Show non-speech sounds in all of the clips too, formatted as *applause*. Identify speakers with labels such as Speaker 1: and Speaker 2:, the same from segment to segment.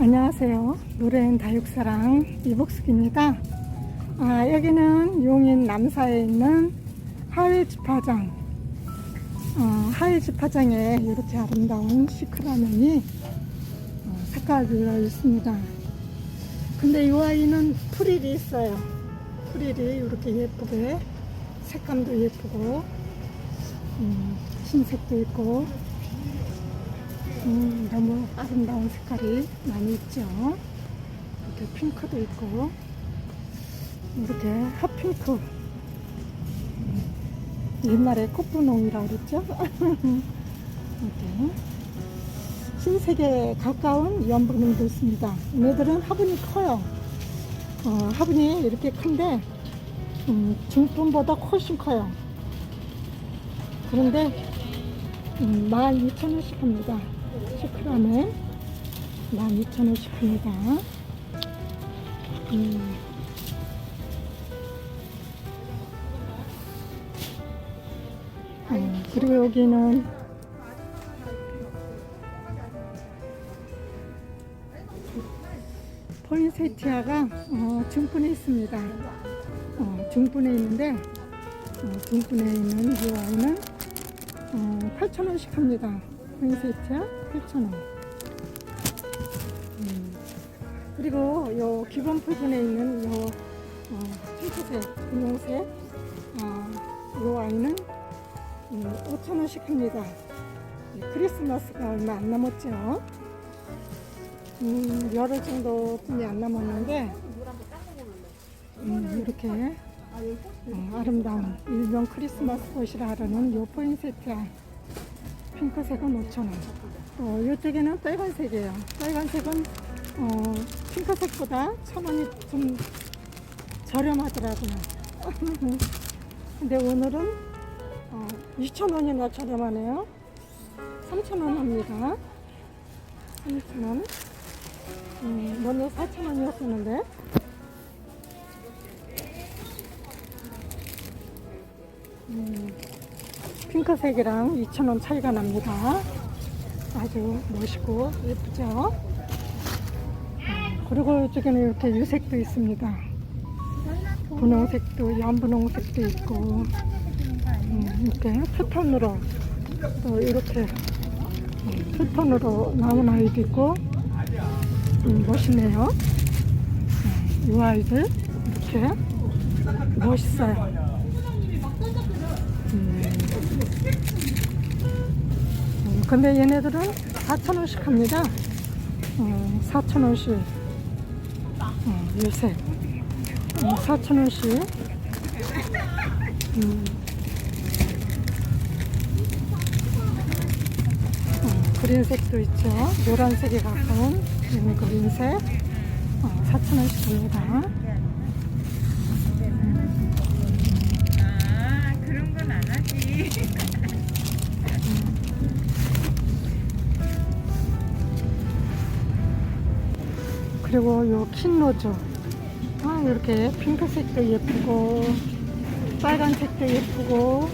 Speaker 1: 안녕하세요. 노래인 다육사랑 이복숙입니다. 아, 여기는 용인 남사에 있는 하회집화장. 어, 하회집화장에 이렇게 아름다운 시크라면이 어, 색깔별로 있습니다. 근데 이 아이는 프릴이 있어요. 프릴이 이렇게 예쁘게 색감도 예쁘고 음, 흰색도 있고 음, 너무 아름다운 색깔이 많이 있죠. 이렇게 핑크도 있고, 이렇게 핫핑크. 음, 옛날에 꽃분홍이라고 그랬죠? *laughs* 이렇게. 흰색에 가까운 연분홍도 있습니다. 얘네들은 화분이 커요. 어, 화분이 이렇게 큰데, 음, 중분보다 훨씬 커요. 그런데, 음, 12,000원씩 합니다. 10g에 12,000원씩 합니다. 음. 음, 그리고 여기는 포인세티아가 어, 중분에 있습니다. 어, 중분에 있는데 어, 중분에 있는 이 와인은 어, 8,000원씩 합니다. 포인세티아 8,000원. 음. 그리고 요 기본 부분에 있는 요 어, 핑크색, 분홍색 어, 요 와인은 음, 5,000원씩 합니다. 예, 크리스마스가 얼마 안 남았죠. 음, 열흘 정도뿐이 안 남았는데 음, 이렇게 어, 아름다운 일명 크리스마스 꽃이라 하는 요 포인세트야 핑크색은 5,000원 또 이쪽에는 빨간색이에요. 빨간색은 어, 핑크색보다 1,000원이 좀 저렴하더라고요. *laughs* 근데 오늘은 어, 2,000원이나 저렴하네요. 3,000원 합니다. 3,000원. 음, 먼저 4,000원이었었는데. 음, 핑크색이랑 2,000원 차이가 납니다. 아주 멋있고 예쁘죠? 음, 그리고 이쪽에는 이렇게 유색도 있습니다. 분홍색도, 연분홍색도 있고, 음, 이렇게 패턴으로 또 이렇게 음, 패턴으로 나온 아이도 있고, 음, 멋있네요. 음, 이 아이들 이렇게 멋있어요. 음. 음, 근데 얘네들은 4,000원씩 합니다. 음, 4,000원씩. 음, 요새. 음, 4,000원씩. 음. 음, 그린색도 있죠. 노란색에 가까운 음, 그린색. 어, 4,000원씩 합니다. 그리고 요 킨로즈. 아 이렇게 핑크색도 예쁘고 빨간색도 예쁘고.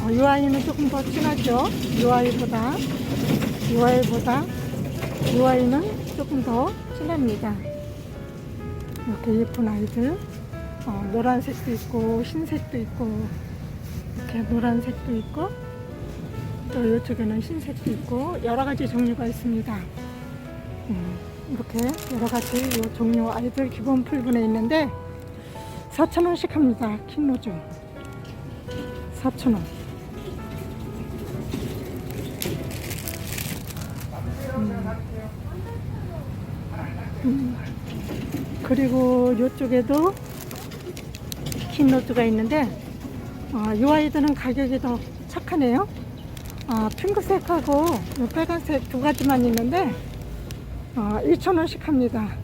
Speaker 1: 어, 이 아이는 조금 더 진하죠? 이 아이보다 이 아이보다 이 아이는 조금 더 진합니다. 이렇게 예쁜 아이들. 어, 노란색도 있고 흰색도 있고 이렇게 노란색도 있고 또 이쪽에는 흰색도 있고 여러 가지 종류가 있습니다. 음, 이렇게 여러 가지 요 종류 아이들 기본 풀분에 있는데 4,000원씩 합니다. 킨로즈 4,000원. 음. 그리고 이쪽에도 킨로즈가 있는데 어, 이 아이들은 가격이 더 착하네요. 아, 핑크색하고 요 빨간색 두 가지만 있는데 어, 2,000원씩 합니다.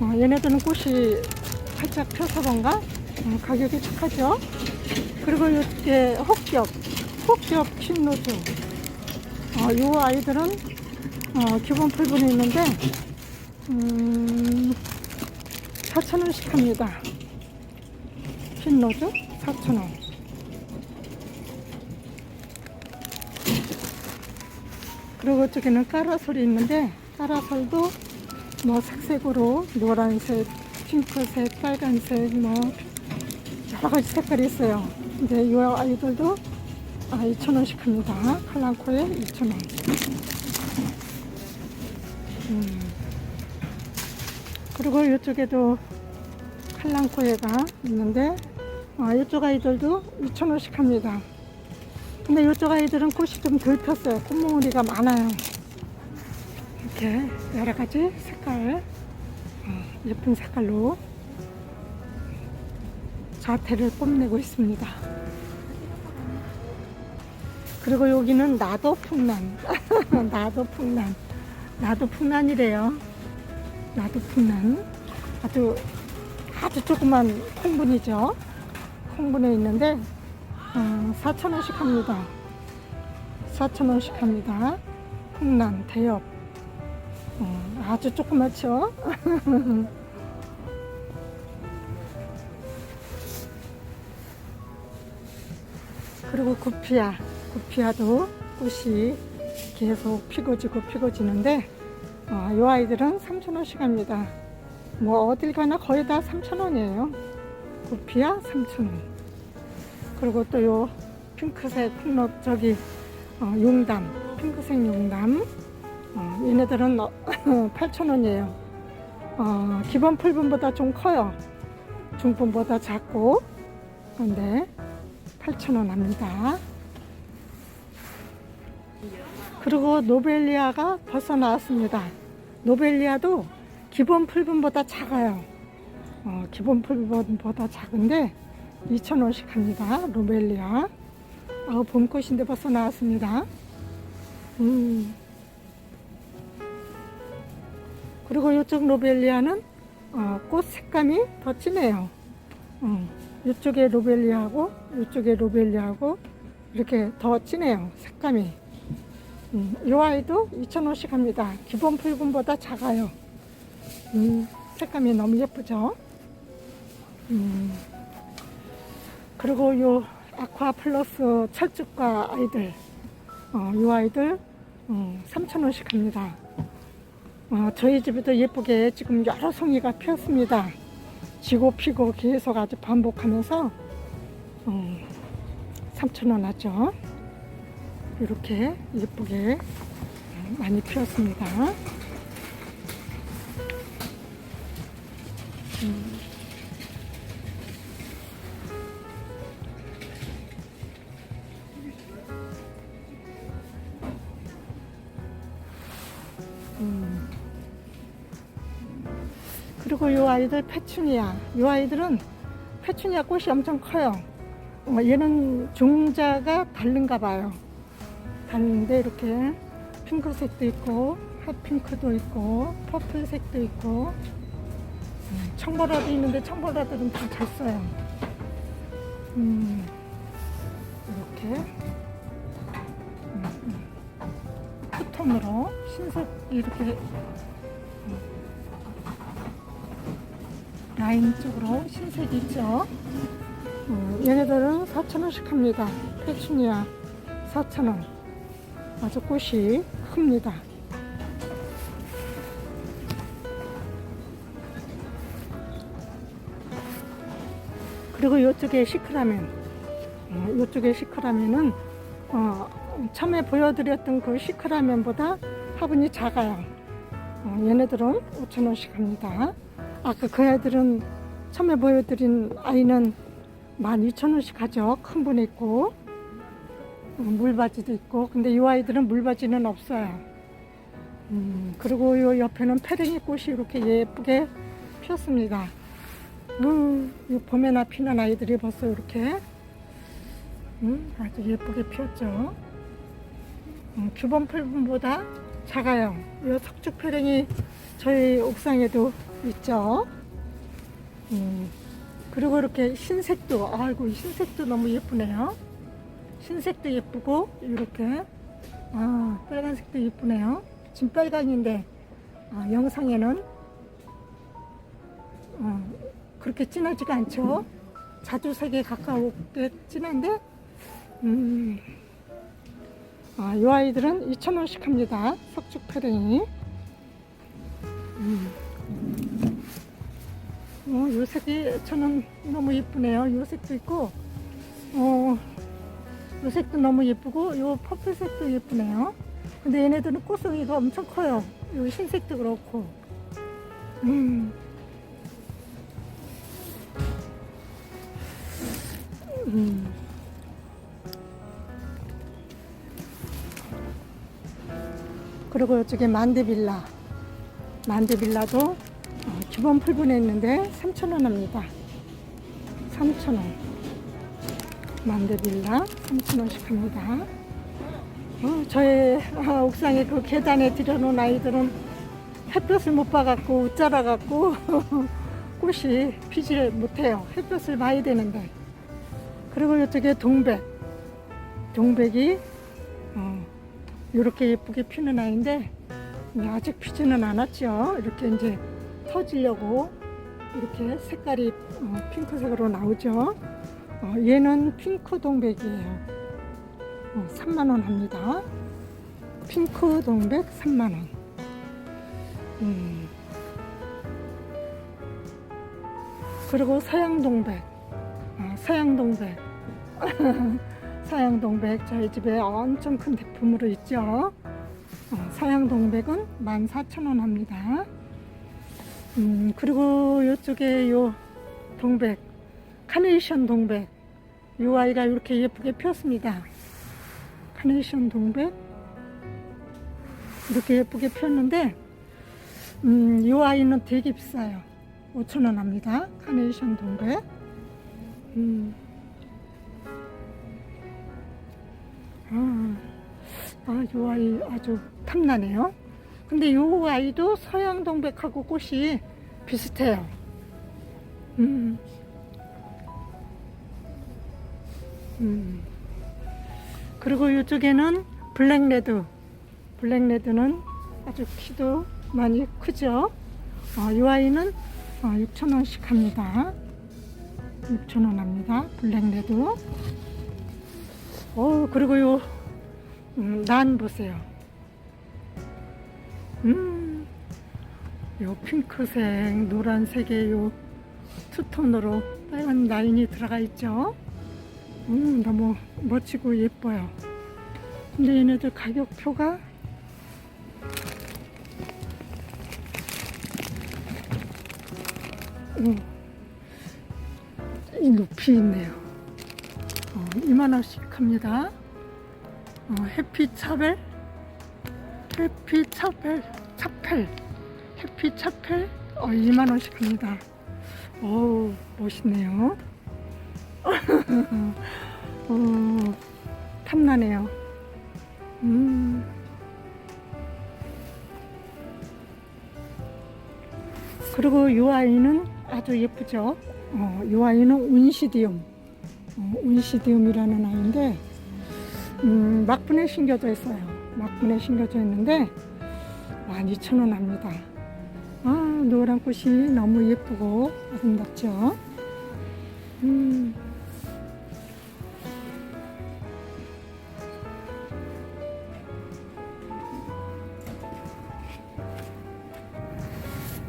Speaker 1: 어, 얘네들은 꽃이 활짝 펴서 그런가? 어, 가격이 착하죠? 그리고 이게 혹겹, 혹겹 킨로즈. 어, 이 아이들은 어, 기본 풀분이 있는데, 음, 4,000원씩 합니다. 킨로즈 4,000원. 그리고 저기는 까라솔이 있는데 파라솔도 뭐 색색으로 노란색, 핑크색, 빨간색 뭐 여러 가지 색깔이 있어요. 이제 이 아이들도 아, 2,000원씩 합니다. 칼랑코에 2,000원. 음. 그리고 이쪽에도 칼랑코에가 있는데 아, 이쪽 아이들도 2,000원씩 합니다. 근데 이쪽 아이들은 꽃이 좀 덜 폈어요. 꽃몽우리가 많아요. 이렇게 여러 가지 색깔, 어, 예쁜 색깔로 자태를 뽐내고 있습니다. 그리고 여기는 나도 풍란. *laughs* 나도 풍란. 나도 풍란이래요. 나도 풍란. 아주, 아주 조그만 콩분이죠. 콩분에 있는데, 어, 4,000원씩 합니다. 4,000원씩 합니다. 풍란, 대엽. 어, 아주 조그맣죠? *laughs* 그리고 구피아, 구피아도 꽃이 계속 피고 지고 피고 지는데, 어, 이 아이들은 3,000원씩 합니다. 뭐 어딜 가나 거의 다 3,000원이에요. 구피아 3,000원. 그리고 또 요 핑크색 콩록 저기 어, 용담, 핑크색 용담. 어, 얘네들은 *laughs* 8,000원이에요. 어, 기본 풀분보다 좀 커요. 중분보다 작고. 근데 8,000원 합니다. 그리고 노벨리아가 벌써 나왔습니다. 노벨리아도 기본 풀분보다 작아요. 어, 기본 풀분보다 작은데 2,000원씩 합니다. 노벨리아. 아, 봄꽃인데 벌써 나왔습니다. 음. 그리고 이쪽 로벨리아는 어, 꽃 색감이 더 진해요. 음, 이쪽에 로벨리아하고 이쪽에 로벨리아하고 이렇게 더 진해요. 색감이. 음, 이 아이도 2,000원씩 합니다. 기본 풀분보다 작아요. 음, 색감이 너무 예쁘죠? 음, 그리고 요 아쿠아 플러스 철쭉과 아이들, 어, 이 아이들 음, 3,000원씩 합니다. 어, 저희 집에도 예쁘게 지금 여러 송이가 피었습니다. 지고 피고 계속 아주 반복하면서 음, 3,000원 하죠. 이렇게 예쁘게 많이 피었습니다. 음. 음. 아이들 페추니아. 이 아이들은 페추니아 꽃이 엄청 커요. 어, 얘는 종자가 다른가 봐요. 다른데 이렇게 핑크색도 있고 핫핑크도 있고 퍼플색도 있고 음, 청보라도 있는데 청보라들은 다 졌어요. 음, 이렇게 음, 음. 투톤으로 흰색 이렇게 라인 쪽으로 흰색이 있죠. 음, 얘네들은 4,000원씩 합니다. 페추니아 4,000원. 아주 꽃이 큽니다. 그리고 이쪽에 시크라멘. 어, 이쪽에 시크라멘은 어, 처음에 보여드렸던 그 시크라멘보다 화분이 작아요. 어, 얘네들은 5,000원씩 합니다. 아까 그 애들은 처음에 보여드린 아이는 12,000원씩 하죠. 큰분 있고. 어, 물바지도 있고. 근데 이 아이들은 물바지는 없어요. 음, 그리고 요 옆에는 패랭이 꽃이 이렇게 예쁘게 피었습니다. 음, 이 봄에나 피는 아이들이 벌써 이렇게 음, 아주 예쁘게 피었죠. 음, 기본 풀분보다 작아요. 이 석죽 패랭이 저희 옥상에도 있죠. 음, 그리고 이렇게 흰색도, 아이고, 흰색도 너무 예쁘네요. 흰색도 예쁘고, 이렇게, 아, 빨간색도 예쁘네요. 지금 빨강인데, 아, 영상에는, 어, 그렇게 진하지가 않죠. 자주색에 가까우게 진한데, 음, 아, 이 아이들은 2,000원씩 합니다. 석죽 패랭이. 음. 어, 요 색이 저는 너무 예쁘네요. 요 색도 있고, 어, 요 색도 너무 예쁘고, 요 퍼플색도 예쁘네요. 근데 얘네들은 꽃송이가 엄청 커요. 요 흰색도 그렇고. 음. 음. 그리고 이쪽에 만데빌라. 만데빌라도 어, 기본 풀분에 있는데 3,000원 합니다. 3,000원. 만데빌라 3,000원씩 합니다. 어, 저의 아, 옥상에 그 계단에 들여놓은 아이들은 햇볕을 못 봐갖고 웃자라갖고 *laughs* 꽃이 피지를 못해요. 햇볕을 봐야 되는데. 그리고 이쪽에 동백. 동백이 어, 이렇게 예쁘게 피는 아이인데 아직 피지는 않았죠. 이렇게 이제 터지려고 이렇게 색깔이 어, 핑크색으로 나오죠. 어, 얘는 핑크 동백이에요. 어, 3만원 합니다. 핑크 동백 3만원. 음. 그리고 서양 동백. 아, 서양 동백. *laughs* 서양 동백 저희 집에 엄청 큰 대품으로 있죠. 어, 서양 동백은 14,000원 합니다. 음, 그리고 이쪽에 요 동백, 카네이션 동백. 요 아이가 이렇게 예쁘게 피었습니다. 카네이션 동백. 이렇게 예쁘게 피었는데, 음, 이 아이는 되게 비싸요. 5,000원 합니다. 카네이션 동백. 음. 아, 아, 이 아이 아주 탐나네요. 근데 이 아이도 서양 동백하고 꽃이 비슷해요. 음. 음. 그리고 이쪽에는 블랙레드. 블랙레드는 아주 키도 많이 크죠. 어, 이 아이는 어, 6,000원씩 합니다. 6,000원 합니다. 블랙레드. 어, 그리고 요, 음, 난 보세요. 음, 요 핑크색, 노란색의 요 투톤으로 빨간 라인이 들어가 있죠. 음, 너무 멋지고 예뻐요. 근데 얘네들 가격표가 음, 이 높이 있네요. 어, 2만원씩 합니다. 어, 해피 차벨, 해피 차벨, 차펠, 해피 차펠, 어, 2만원씩 합니다. 어우, 멋있네요. *laughs* 어, 탐나네요. 음. 그리고 이 아이는 아주 예쁘죠. 어, 이 아이는 운시디움. 어, 운시디움이라는 아이인데, 음, 막분에 심겨져 있어요. 막분에 심겨져 있는데, 12,000원 합니다. 아, 노란 꽃이 너무 예쁘고 아름답죠. 음.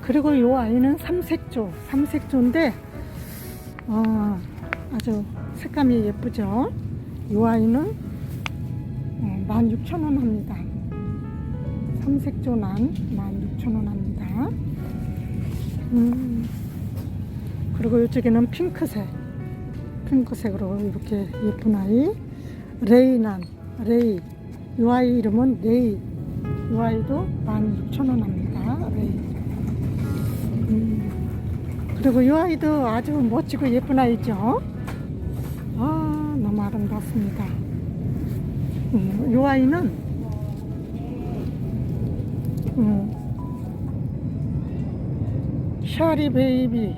Speaker 1: 그리고 이 아이는 삼색조, 삼색조인데 어, 아주 색감이 예쁘죠. 이 아이는 어, 16,000원 합니다. 삼색조난 16,000원 합니다. 음, 그리고 이쪽에는 핑크색, 핑크색으로 이렇게 예쁜 아이, 레이난, 레이. 이 아이 이름은 레이. 이 아이도 16,000원 합니다. 레이. 음, 그리고 이 아이도 아주 멋지고 예쁜 아이죠. 아, 너무 아름답습니다. 음, 이 아이는, 음, 샤리 베이비,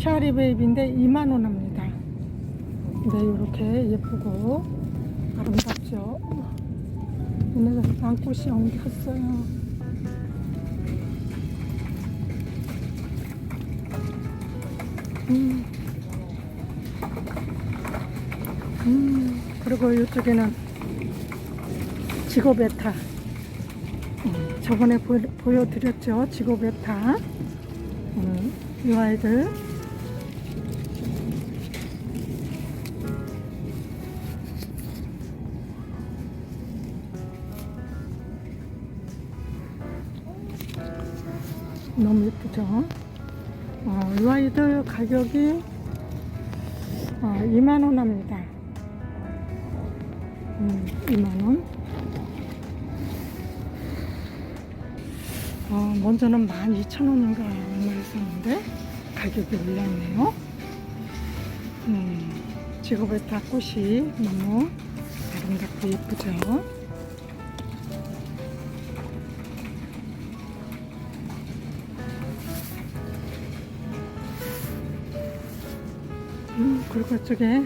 Speaker 1: 샤리 베이비인데 2만원 합니다. 네, 이렇게 예쁘고 아름답죠. 얘네가 양꽃이 엉켰어요. 음. 음, 그리고 이쪽에는 지고베타. 음, 저번에 보, 보여드렸죠. 지고베타. 음, 이 아이들. 너무 예쁘죠? 어, 이 아이들 가격이 어, 2만원 합니다. 음, 2만원. 먼저는 12,000원인가 얼마였었는데 가격이 올랐네요. 음, 지구베타 꽃이 너무 아름답고 예쁘죠? 음, 그리고 이쪽에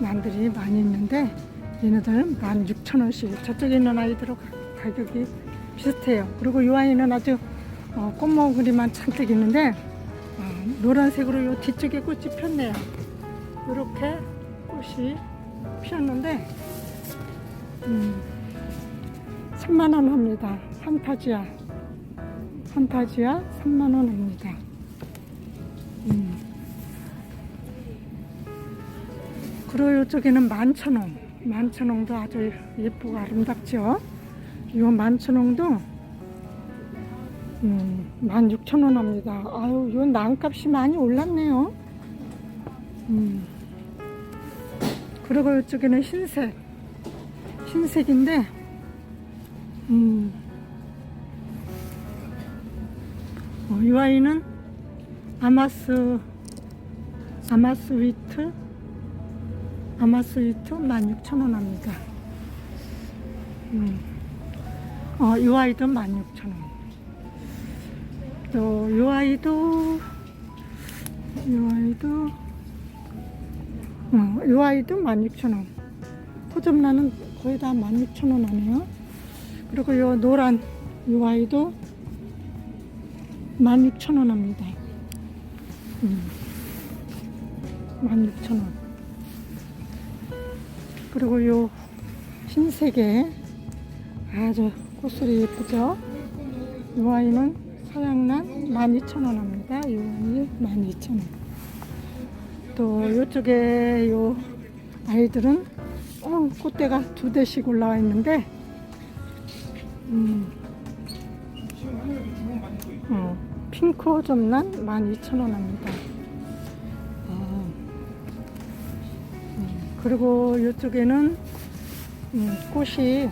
Speaker 1: 난들이 많이 있는데 얘네들 16,000원씩 저쪽에 있는 아이들하고 가- 가격이 비슷해요 그리고 이 아이는 아주 어, 꽃먹으리만 잔뜩 있는데 어, 노란색으로 요 뒤쪽에 꽃이 폈네요 이렇게 꽃이 피었는데 음, 3만 원 합니다 판타지아 판타지아 3만원 합니다 음. 그리고 이쪽에는 만천홍. 만천홍도 아주 예쁘고 아름답죠. 이 만천홍도 음, 16,000원 합니다. 아유, 이 난값이 많이 올랐네요. 음. 그리고 이쪽에는 흰색. 흰색인데, 음. 어, 이 아이는 아마스, 아마스 위트 아마스 위트 16,000원 합니다. 음. 어, 이 아이도 16,000원. 또, 이 아이도, 이 아이도, 어, 이 아이도 16,000원. 포점란은 거의 다 16,000원 하네요. 그리고 이 노란 이 아이도 16,000원 합니다. 음. 16,000원. 그리고 요 흰색에 아주 꽃술이 예쁘죠? 이 아이는 서양란 12,000원 합니다. 이 아이 12,000원. 또 이쪽에 요 아이들은 어, 꽃대가 두 대씩 올라와 있는데 음, 어, 핑크 점란 12,000원 합니다. 아, 그리고 이쪽에는 음, 꽃이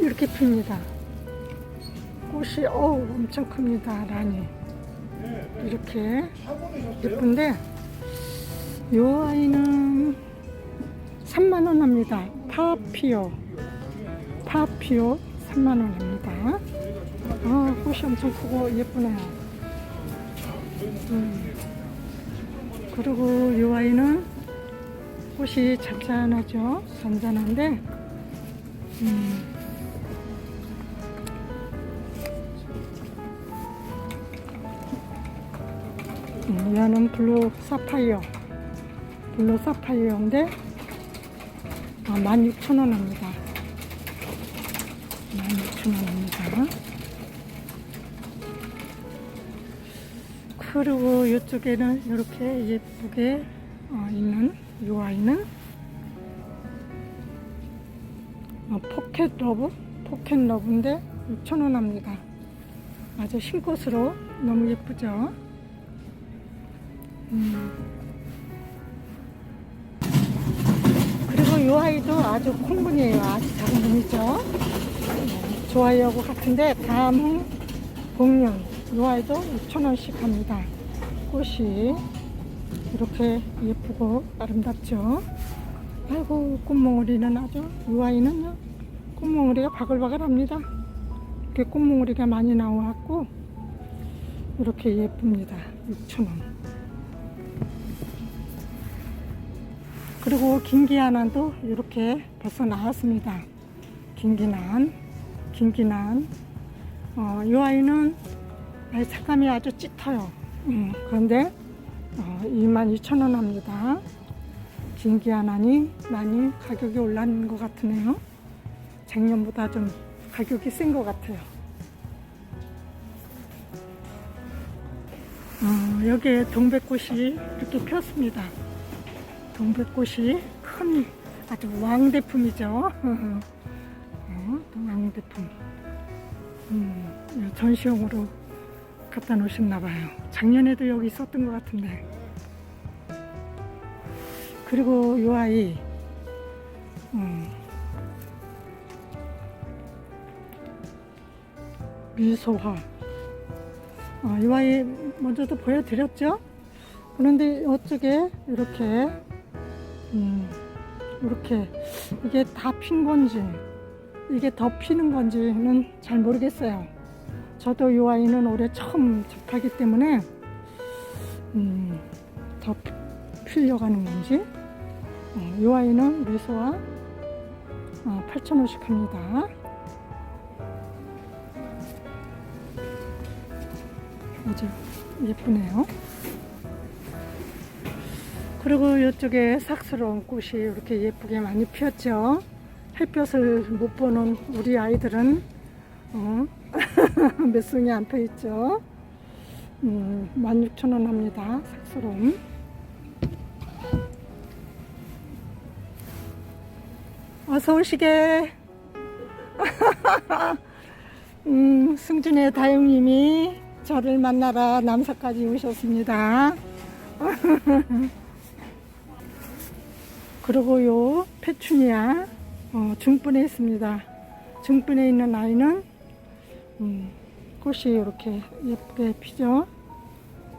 Speaker 1: 이렇게 핍니다. 꽃이 어우 엄청 큽니다. 라니 이렇게 예쁜데 이 아이는 3만 원 합니다. 파피오 파피오 3만 원 합니다. 아 꽃이 엄청 크고 예쁘네요. 음. 그리고 이 아이는 꽃이 잔잔하죠. 잔잔한데, 음, 음, 얘는 블루 사파이어. 블루 사파이어인데, 아, 16,000원 합니다. 16,000원 합니다. 그리고 이쪽에는 이렇게 예쁘게 어, 있는 이 아이는 어, 포켓 러브? 포켓 러브인데 6,000원 합니다. 아주 흰 꽃으로 너무 예쁘죠? 음. 그리고 이 아이도 아주 큰 분이에요. 아주 작은 분이죠? 네, 좋아요하고 같은데 다음 공룡 이 아이도 6,000원씩 합니다. 꽃이 이렇게 예쁘고 아름답죠. 아이고 꽃몽우리는 아주 이 아이는요 꽃몽우리가 바글바글합니다. 이렇게 꽃몽우리가 많이 나와갖고 이렇게 예쁩니다. 6,000원. 그리고 김기한안도 이렇게 벌써 나왔습니다. 김기난, 김기난. 어, 이 아이는 아이 색감이 아주 짙어요. 음, 그런데 어, 22,000원 합니다. 김기한안이 많이 가격이 올랐는 것 같으네요. 작년보다 좀 가격이 센 것 같아요. 어, 여기에 동백꽃이 이렇게 폈습니다. 동백꽃이 큰 아주 왕대품이죠. *laughs* 어, 왕대품. 음, 전시용으로 갖다 놓으셨나 봐요. 작년에도 여기 있었던 것 같은데. 그리고 이 아이, 음, 미소화. 어, 이 아이 먼저도 보여드렸죠? 그런데 이쪽에 이렇게, 음, 이렇게 이게 다 핀 건지, 이게 더 피는 건지는 잘 모르겠어요. 저도 이 아이는 올해 처음 접하기 때문에 음, 더 피- 피려가는 건지 어, 이 아이는 미소와 어, 8,000원씩 합니다. 아주 예쁘네요. 그리고 이쪽에 삭스러운 꽃이 이렇게 예쁘게 많이 피었죠. 햇볕을 못 보는 우리 아이들은 어, *laughs* 몇 송이 안 펴 있죠. 음, 16,000원 합니다. 삭스러움. 어서 오시게. *laughs* 음, 승준의 다용님이 저를 만나러 남사까지 오셨습니다. *laughs* 그리고 요 페추니아 어, 중분에 있습니다. 중분에 있는 아이는 음, 꽃이 이렇게 예쁘게 피죠.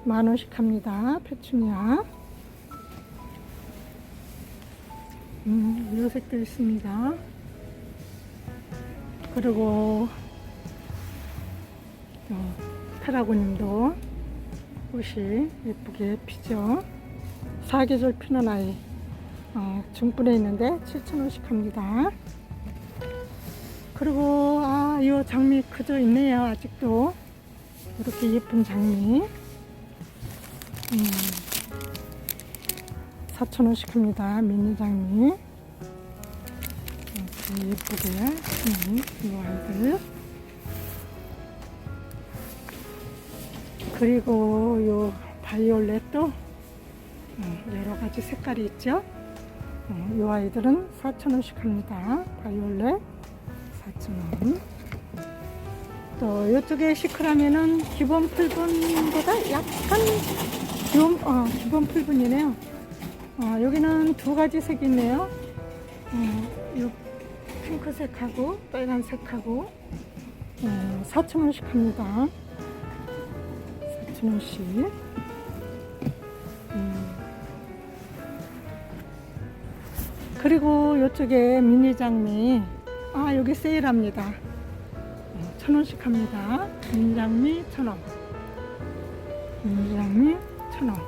Speaker 1: 만 원씩 합니다. 페추니아. 음, 요 색도 있습니다. 그리고 또 페라고님도 꽃이 예쁘게 피죠. 사계절 피는 아이 어, 중분에 있는데 7,000원씩 합니다. 그리고 아, 이 장미 그저 있네요. 아직도 이렇게 예쁜 장미. 음, 4,000원씩 합니다. 미니 장미. 이렇게 예쁘게 피는 이 아이들. 그리고 요 바이올렛도 음, 여러 가지 색깔이 있죠. 어, 이 아이들은 4,000원씩 합니다. 바이올렛 4,000원. 또 이쪽에 시크라면은 기본 풀분보다 약간 좀 어, 기본 풀분이네요. 어, 여기는 두 가지 색이 있네요. 어, 요 핑크색하고 빨간색하고 어, 4,000원씩 합니다. 4,000원씩. 그리고 이쪽에 미니 장미. 아 여기 세일합니다. 어, 천 원씩 합니다. 미니 장미 천원. 미니 장미 천원.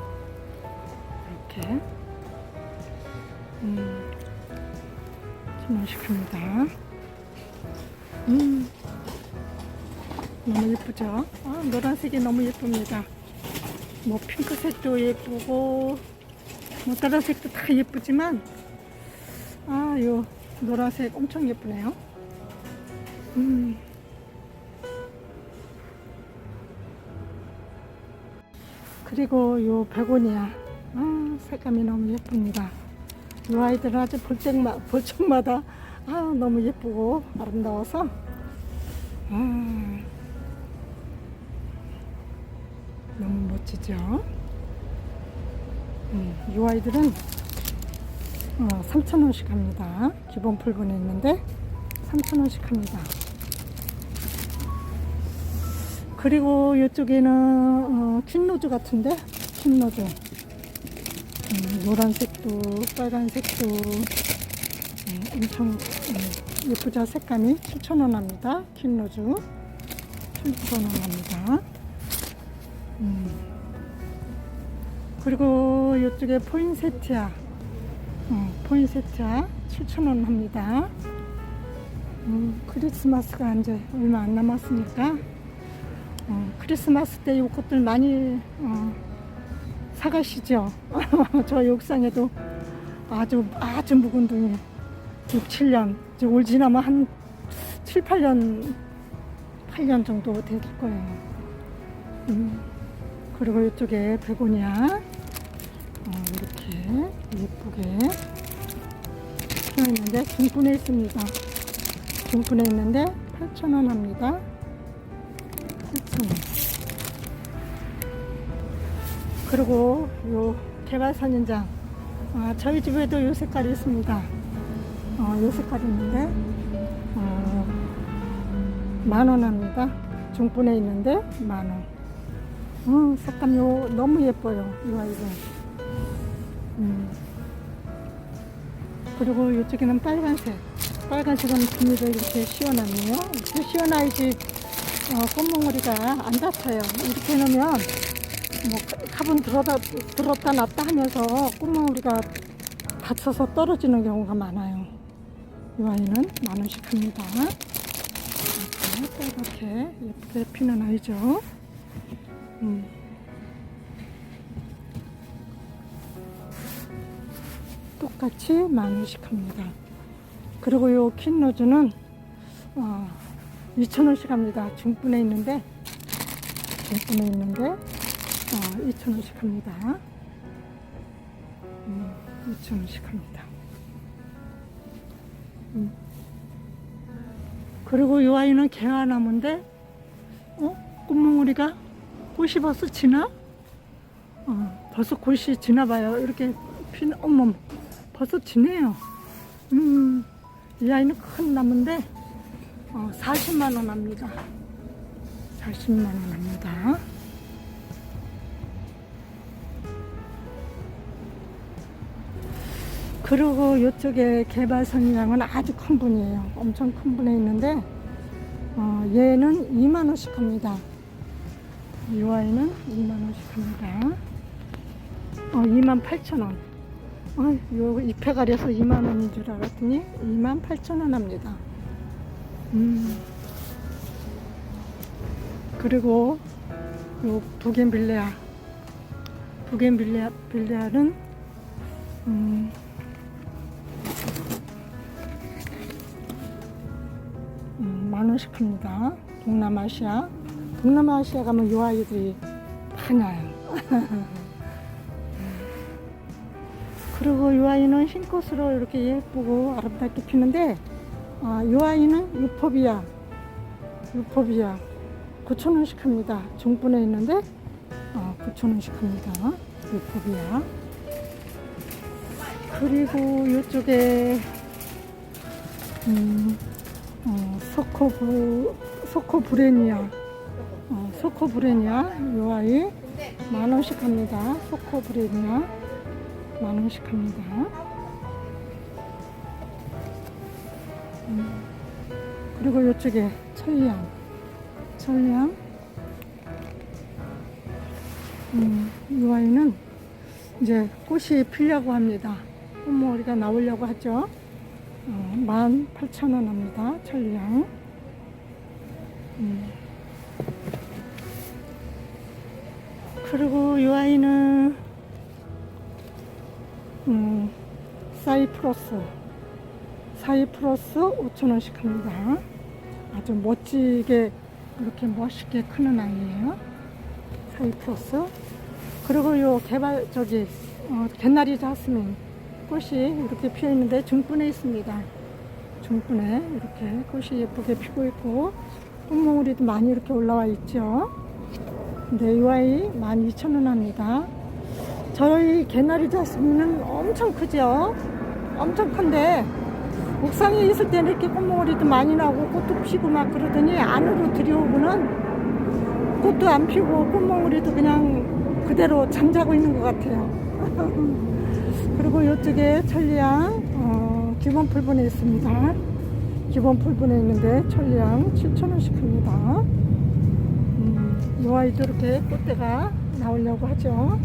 Speaker 1: 이렇게. 음, 천 원씩 합니다. 음 너무 예쁘죠? 아, 노란색이 너무 예쁩니다. 뭐 핑크색도 예쁘고 뭐 다른 색도 다 예쁘지만 아, 요 노란색 엄청 예쁘네요. 음. 그리고 요 베고니아. 아, 색감이 너무 예쁩니다. 요 아이들은 아주 볼 때마, 볼 적마다 아, 너무 예쁘고 아름다워서 아, 너무 멋지죠? 음, 요 아이들은 어, 3,000원씩 합니다. 기본 풀분에 있는데 3,000원씩 합니다. 그리고 이쪽에는 어, 퀸로즈 같은데 퀸로즈 음, 노란색도 빨간색도 음, 엄청 음, 예쁘죠 색감이 7,000원 합니다. 퀸로즈 7,000원 합니다. 음. 그리고 이쪽에 포인세티아 어, 포인세트야 7,000원 합니다. 음, 크리스마스가 이제 얼마 안 남았으니까 어, 크리스마스 때이 꽃들 많이 어, 사가시죠. *laughs* 저 옥상에도 아주 아주 묵은 둥이 6, 7년 이제 올 지나면 한 7, 8년 8년 정도 될 거예요. 음, 그리고 이쪽에 베고니아 예쁘게 있는데 중분에 있습니다. 중분에 있는데 8,000원 합니다. 8,000원. 그리고 요 개발선인장 아, 저희 집에도 요 색깔이 있습니다. 어, 요 색깔이 있는데 어, 만원 합니다. 중분에 있는데 만원. 어, 색감 요 너무 예뻐요. 이 아이가. 음. 그리고 이쪽에는 빨간색. 빨간색은 비닐을 이렇게 씌워놨네요. 이렇게 씌워놔야지 어, 꽃몽우리가 안 다쳐요. 이렇게 해놓으면 뭐 화분 들었다, 들었다 놨다 하면서 꽃몽우리가 다쳐서 떨어지는 경우가 많아요. 이 아이는 만 원씩 합니다. 이렇게 빨갛게 예쁘게 피는 아이죠. 음. 똑같이 만 원씩 합니다. 그리고 요 킨 로즈는 어, 2,000원씩 합니다. 중분에 있는데 중분에 있는데 어, 2,000원씩 합니다. 음, 2,000원씩 합니다. 음. 그리고 이 아이는 개화나무인데 어? 꽃몽우리가 꽃이 벌써 지나? 어, 벌써 꽃이 지나봐요. 이렇게 핀, 어머, 벌써 지네요. 음, 이 아이는 큰 나무인데, 어, 40만원 합니다. 40만원 합니다. 그리고 이쪽에 개발선이랑은 아주 큰 분이에요. 엄청 큰 분에 있는데, 어, 얘는 2만원씩 합니다. 이 아이는 2만원씩 합니다. 어, 2만 8천원. 어, 요 잎에 가려서 2만원인 줄 알았더니 2만 8천원 합니다. 음. 그리고 요 부겐빌레아. 부겐빌레아, 빌레아는, 음, 음, 만 원씩 합니다. 동남아시아. 동남아시아 가면 요 아이들이 많아요. *laughs* 그리고 이 아이는 흰꽃으로 이렇게 예쁘고 아름답게 피는데, 아, 이 아이는 유포비아. 유포비아. 9,000원씩 합니다. 중분에 있는데, 아, 9,000원씩 합니다. 유포비아. 그리고 이쪽에, 음, 어, 소코브, 소코브레니아. 어, 소코브레니아. 이 아이 만 원씩 합니다. 소코브레니아. 만 원씩 합니다. 음, 그리고 이쪽에 천리향, 천리향. 음, 이 아이는 이제 꽃이 피려고 합니다. 꽃머리가 나오려고 하죠. 어, 18,000원 합니다. 천리향. 음. 그리고 이 아이는 음, 사이프러스 사이프러스 5천원씩 합니다. 아주 멋지게 이렇게 멋있게 크는 아이예요. 사이프러스. 그리고 요 개발 저기 어, 개나리 자스민 꽃이 이렇게 피어 있는데 중분에 있습니다. 중분에 이렇게 꽃이 예쁘게 피고 있고 꽃몽우리도 많이 이렇게 올라와 있죠. 근데 이 아이 12,000원 합니다. 저희 개나리 자스민은 엄청 크죠? 엄청 큰데 옥상에 있을 때는 이렇게 꽃몽오리도 많이 나고 꽃도 피고 막 그러더니 안으로 들여오고는 꽃도 안 피고 꽃몽오리도 그냥 그대로 잠자고 있는 것 같아요. *laughs* 그리고 이쪽에 천리향 어, 기본 풀분에 있습니다. 기본 풀분에 있는데 천리향 7,000원씩 합니다. 음, 이 아이도 이렇게 꽃대가 나오려고 하죠.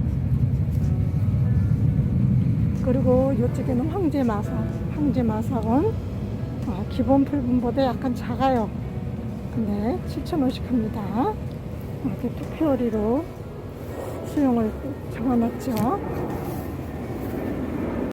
Speaker 1: 그리고 이쪽에는 황제마사. 황제마사는 어, 기본 풀분보다 약간 작아요. 근데 7,000원씩 합니다. 이렇게 투피어리로 수영을 잡아놨죠.